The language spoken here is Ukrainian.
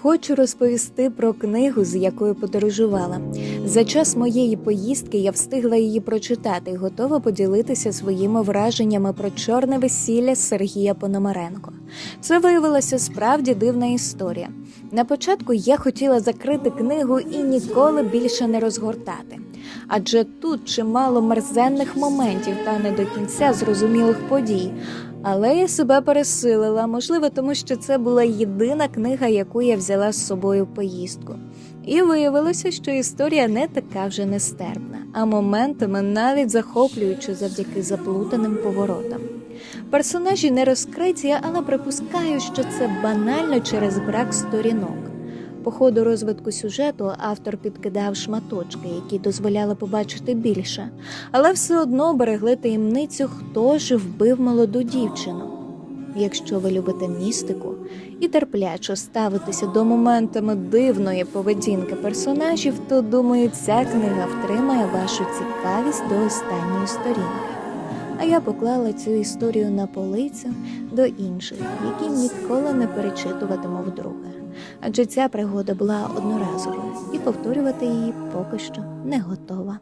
Хочу розповісти про книгу, з якою подорожувала. За час моєї поїздки я встигла її прочитати і готова поділитися своїми враженнями про чорне весілля Сергія Пономаренко. Це виявилася справді дивна історія. На початку я хотіла закрити книгу і ніколи більше не розгортати. Адже тут чимало мерзенних моментів та не до кінця зрозумілих подій. Але я себе пересилила, можливо, тому що це була єдина книга, яку я взяла з собою в поїздку. І виявилося, що історія не така вже нестерпна, а моментами навіть захоплюючи завдяки заплутаним поворотам. Персонажі не розкриті, але припускаю, що це банально через брак сторінок. По ходу розвитку сюжету автор підкидав шматочки, які дозволяли побачити більше, але все одно берегли таємницю, хто ж вбив молоду дівчину. Якщо ви любите містику і терпляче ставитеся до моментами дивної поведінки персонажів, то думаю, ця книга втримає вашу цікавість до останньої сторінки. А я поклала цю історію на полицю до інших, які ніколи не перечитуватиму вдруге. Адже ця пригода була одноразовою, і повторювати її поки що не готова.